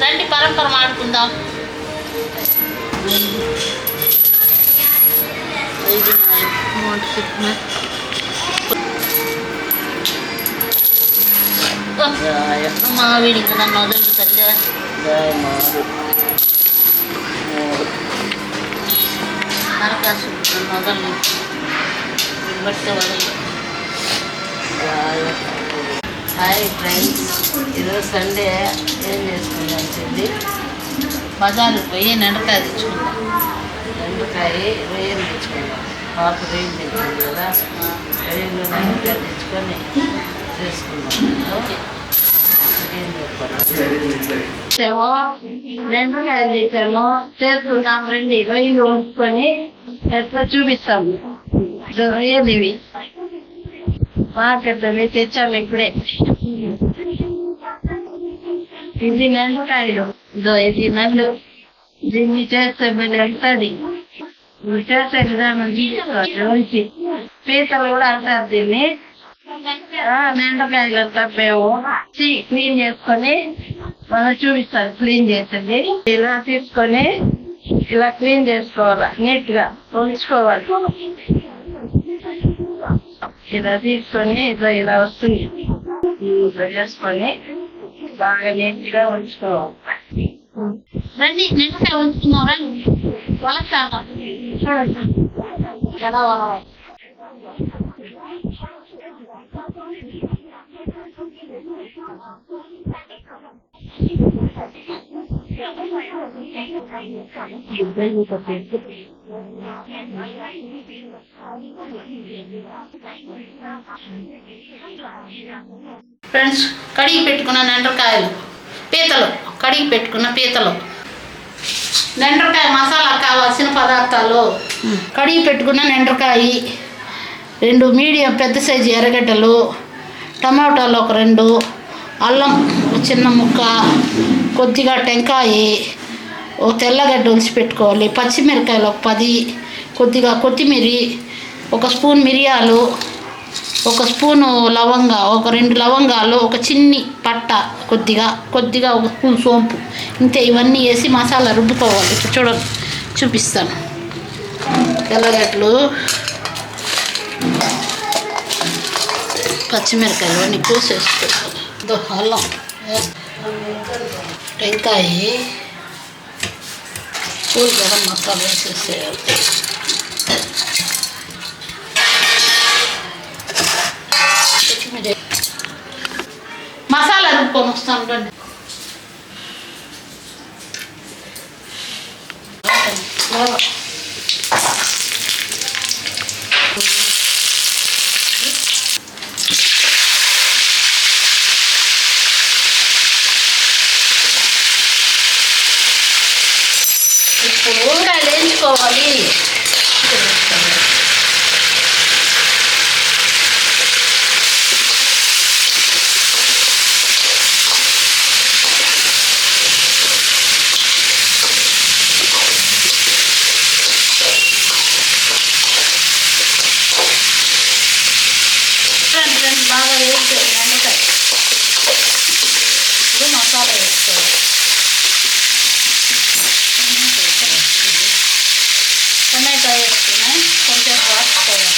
రండి పరంపర ఆడుకుందాం ఐదు నాలుగు మూడు సున్నా. జాయ మా వీడికి నన్ను వదలదు తల్లి జాయ మారు మూడు నరకాసు నన్ను వదలను బట్టి వదలను జాయ హాయ్ ఫ్రెండ్స్. ఈరోజు సండే. ఏం చేసుకుందాం చెల్లి బజారు పోయి నెండకాయ తెచ్చుకుందాం. బెండకాయ రొయ్యలు తెచ్చుకుందాం. పాప రొయ్యలు తెచ్చుకుంది కదా. రొయ్యలు బెండకాయ తెచ్చుకొని చేసుకుందాం. ఓకే ఏం చెప్పాలి నెండకాయలు తెచ్చాము. చేసుకుందాం రండి రొయ్యలు ఉంచుకొని ఎట్లా చూపిస్తాము రొయ్యలు ఇవి. మార్కెట్ తెచ్చాము ఇప్పుడే. ఇది నెండకాయలు ఇదో ఇంజనీర్లు దీన్ని చేస్తే వెళ్తుంది చేస్తే విధానం తీసుకోవచ్చు పీతలు కూడా అంటారు దీన్ని మెండకాయలు క్లీన్ చేసుకొని మనం చూపిస్తారు క్లీన్ చేసింది ఇలా తీసుకొని ఇలా క్లీన్ చేసుకోవాలి నీట్గా ఉంచుకోవాలి ఇలా తీసుకొని ఇట్లా ఇలా వస్తుంది చేసుకొని బాగా నీట్గా ఉంచుకోవాలి రండి నిన్నకాయ ఉంచుకున్నాం రండి వలసాగా చూడండి ఎలా వలవాలి ఇబ్బంది పడుతుంది ఫ్రెండ్స్ కడిగి పెట్టుకున్న నెంటకాయలు పీతలు కడిగి పెట్టుకున్న పీతలు. నెంటకాయ మసాలా కావాల్సిన పదార్థాలు కడిగి పెట్టుకున్న నెంటకాయ రెండు మీడియం పెద్ద సైజు ఎర్రగడ్డలు టమాటాలు ఒక రెండు అల్లం చిన్న ముక్క కొద్దిగా టెంకాయ ఓ తెల్లగడ్డ ఒలిచి పెట్టుకోవాలి పచ్చిమిరకాయలు ఒక పది కొద్దిగా కొత్తిమీరి ఒక స్పూన్ మిరియాలు ఒక స్పూను లవంగా ఒక రెండు లవంగాలు ఒక చిన్ని పట్ట కొద్దిగా కొద్దిగా ఒక స్పూన్ సోంపు. ఇంతే ఇవన్నీ వేసి మసాలా రుబ్బుకోవాలి. ఇప్పుడు చూడండి చూపిస్తాను. తెల్లగడ్డలు పచ్చిమిరకాయలు అన్నీ కోసేసుకోవాలి అల్లం టెంకాయ. పూలు గరం మసాలా వేసేసేయాలి. మసాలా రుబ్బుకొని వస్తాను రండి ఇప్పుడు ఊరగాయలు వేయించుకోవాలి ఫ్రెండ్ ఫ్రెండ్ బాగా వేసుకోవాలి బెండకాయ ఇప్పుడు మసాలా వేసుకోవాలి టమాటా వేసుకుని కొంచెం వాడుకోవాలి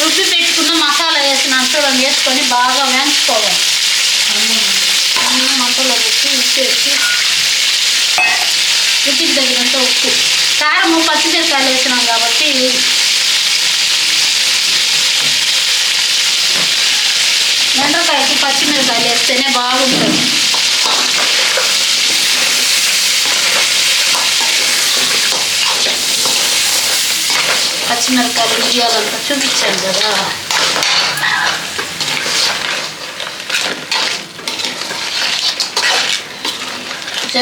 రుబ్బి పెట్టుకున్న మసాలా వేసిన అంతరం వేసుకొని బాగా వేయించుకోవాలి. అన్నం మంటలో పెట్టి ఉప్పేసి రుచికి తగినంత ఉప్పు. కారం పచ్చిమిరకాయలు వేసినాం కాబట్టి ఎండ్రకాయకి పచ్చిమిరకాయలు వేస్తేనే బాగుంటుంది. పచ్చిమిరకాయలు ఉయ్యాలంతా చూపించాను కదా.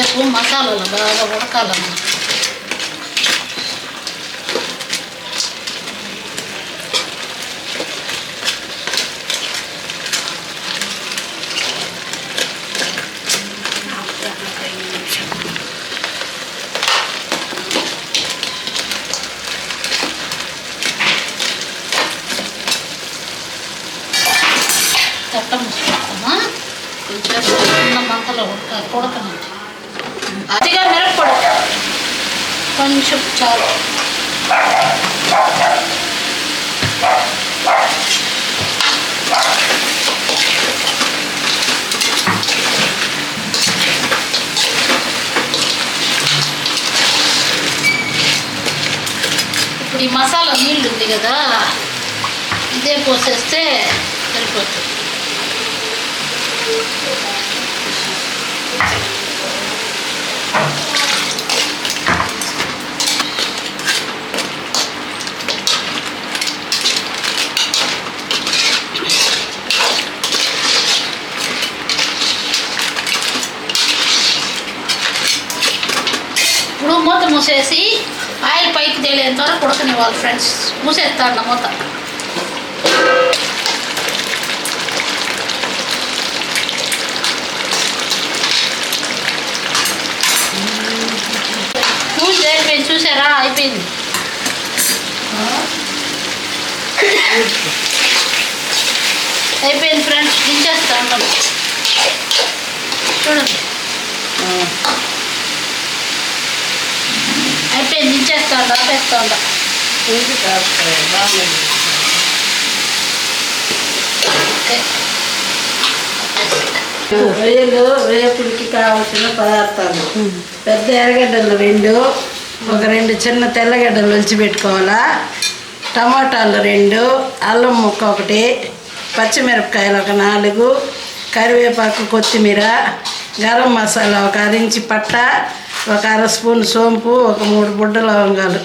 సేపు మసాలాలు బాగా ఉడకాలమ్మా చట్టం కొంచెం మంటలో ఉడక కొడకనండి అతిగా మిరప్పొడి కొంచెం చాలు ఇప్పుడు ఈ మసాలా నీళ్ళు ఉంది కదా ఇదే పోసేస్తే సరిపోతుంది ఇప్పుడు మూత మూసేసి ఆయిల్ పైకి తేలేంత వరకు ఉడకనివ్వాలి ఫ్రెండ్స్. మూసేస్తాను మూత. మూసి అయిపోయింది చూసారా? అయిపోయింది. అయిపోయింది ఫ్రెండ్స్ దించేస్తాను. చూడండి. అయిపోయింది దించేస్తా ఉండ ఇది కాస్తాయి బాగుంది రొయ్యలు వేపుడికి కావాల్సిన పదార్థాలు. పెద్ద ఎర్రగడ్డలు రెండు ఒక రెండు చిన్న తెల్లగడ్డలు ఒలిచి పెట్టుకోవాలా? టమాటాలు రెండు అల్లం ముక్క ఒకటి పచ్చిమిరపకాయలు ఒక నాలుగు కరివేపాకు కొత్తిమీర గరం మసాలా ఒక అరించి పట్ట ఒక అర స్పూన్ సోంపు ఒక మూడు బుడ్డ లవంగాలు.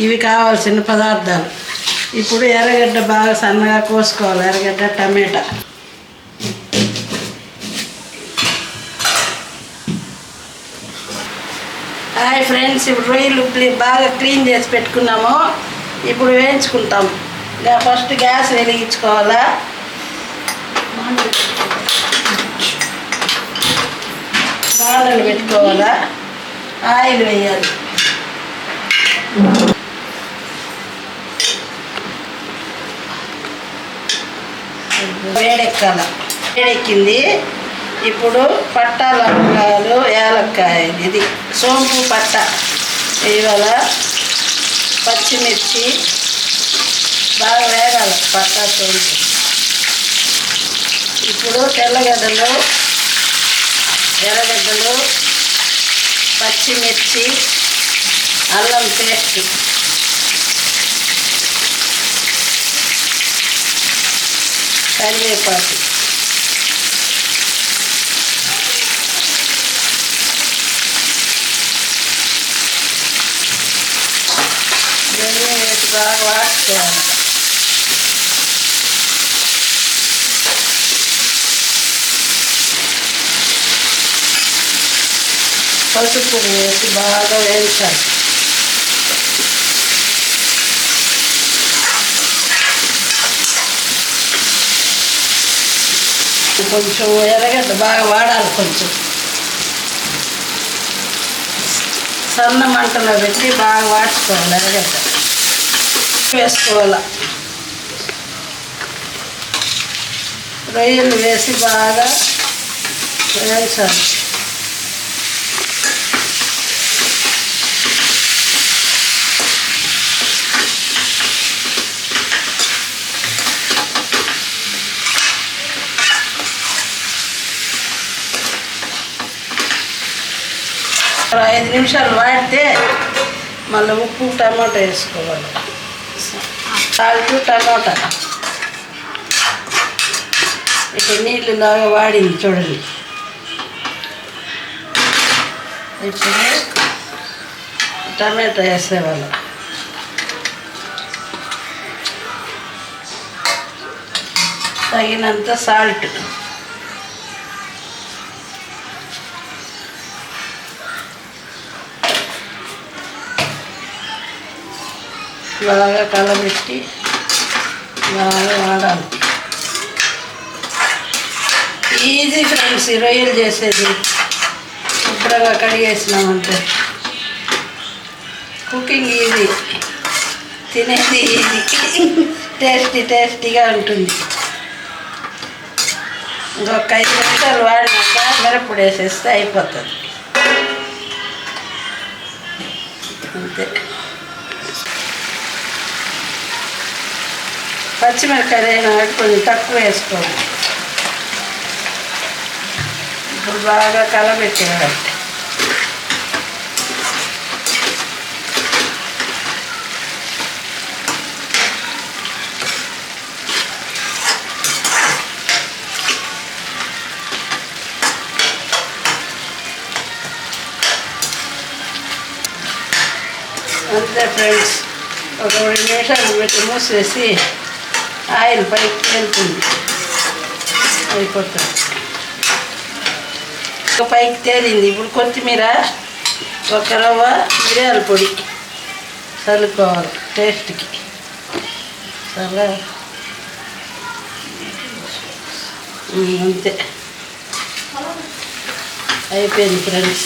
ఇవి కావాల్సిన పదార్థాలు. ఇప్పుడు ఎర్రగడ్డ బాగా సన్నగా కోసుకోవాలి. ఎర్రగడ్డ టమాటా. హాయ్ ఫ్రెండ్స్ ఇప్పుడు రొయ్యలు బాగా క్లీన్ చేసి పెట్టుకున్నాము. ఇప్పుడు వేయించుకుంటాం. ఫస్ట్ గ్యాస్ వెలిగించుకోవాలా? బాండలు పెట్టుకోవాలా? ఆయిల్ వేయాలి. వేడెక్కాల. వేడెక్కింది. ఇప్పుడు పట్ట లవంగాలు యాలక్కాయ ఇది సోంపు పట్ట. ఇవాళ పచ్చిమిర్చి బాగా వేగాలి పట్ట సోంపు ఇప్పుడు తెల్లగడ్డలు ఎర్రగడ్డలు పచ్చిమిర్చి అల్లం పేస్ట్. కరివేపాకు. ఇవన్నీ వేసి బాగా వాడుకోవాలి పసుపు వేసి బాగా వేయించాలి. కొంచెం ఎర్రగడ్డ బాగా వాడాలి కొంచెం. సన్న మంటలో పెట్టి బాగా వాడుకోవాలి ఎర్రగడ్డ. వేసుకోవాలి. రొయ్యలు వేసి బాగా వేయించాలి. ఐదు నిమిషాలు వాడితే మళ్ళీ ఉప్పు టమాటా వేసుకోవాలి. Salt tomato. ఇక నీళ్ళు లాగా వాడింది చూడండి. ఇప్పుడు టమాటా వేసేవాళ్ళు. తగినంత సాల్ట్. బాగా కలబెట్టి బాగా వాడాలి. ఈజీ ఫ్రెండ్స్ ఈ రొయ్యలు చేసేది. శుభ్రంగా కడిగేసినామంటే. కుకింగ్ ఈజీ తినేది ఈజీ టేస్టీ టేస్టీగా ఉంటుంది. ఇంకొక ఐదు నిమిషాలు వాడినాక మిరప్పుడు వేసేస్తే అయిపోతుంది. అంతే. పచ్చిమిరకాయలు అయినా కొంచెం తక్కువ వేసుకోవాలి ఇప్పుడు బాగా కలబెట్టేయాలి అంతే ఫ్రెండ్స్ ఒక రెండు నిమిషాలు పెట్టి మూసేసి ఆయిల్ పైకి తేలుతుంది అయిపోతుంది. ఇంకా పైకి తేలింది. ఇప్పుడు కొత్తిమీర ఒక రవ్వ మిరియాల పొడి చల్లుకోవాలి టేస్ట్కి. చాలా అంతే. అయిపోయింది ఫ్రెండ్స్.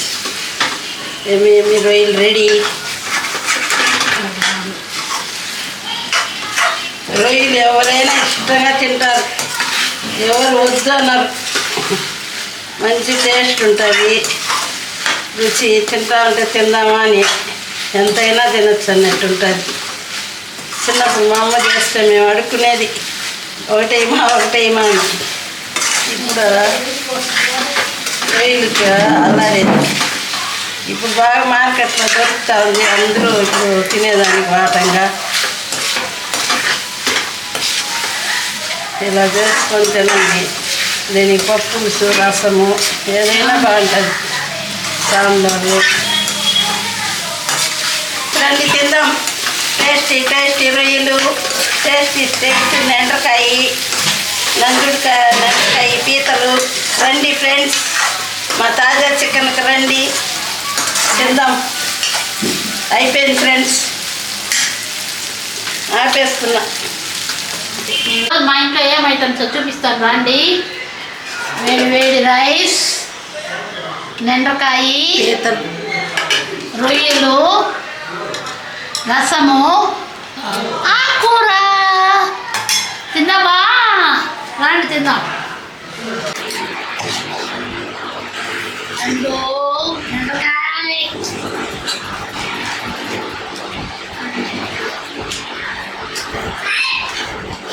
ఏమి ఏమి రొయ్యలు రెడీ. రొయ్యలు ఎవరైనా ఇష్టంగా తింటారు. ఎవరు వద్దు అన్నారు మంచి టేస్ట్ ఉంటుంది. రుచి తింటా ఉంటే తిందామా అని ఎంతైనా తినచ్చు అన్నట్టు ఉంటుంది. చిన్నప్పుడు మా అమ్మ చేస్తే మేము అడుక్కునేది. ఒకటేమా ఒకటేమా అని. ఇప్పుడు రొయ్యలకి అలా ఇప్పుడు బాగా మార్కెట్లో దొరుకుతూ ఉంది. అందరూ ఇప్పుడు తినేదానికి వాటంగా ఇలా చేసుకొని తినండి దీనికి పప్పు పులుసు రసము ఏదైనా బాగుంటుంది. సాంబారు. రండి తిందాం. టేస్టీ టేస్టీ రొయ్యలు. టేస్టీ టేస్టీ నెండకాయ నందుడికాయ నెండకాయ పీతలు. రండి ఫ్రెండ్స్. మా తాజా చికెన్కి రండి. తిందాం. అయిపోయింది ఫ్రెండ్స్. ఆపేస్తున్నా. మా ఇంట్లో ఏం ఐటమ్స్ చూపిస్తాను. రండి. వేడి వేడి రైస్ నిండ్రకాయ రొయ్యలు రసము ఆకుకూర. తిందామా రండి తిందాం. నిండ్రకాయ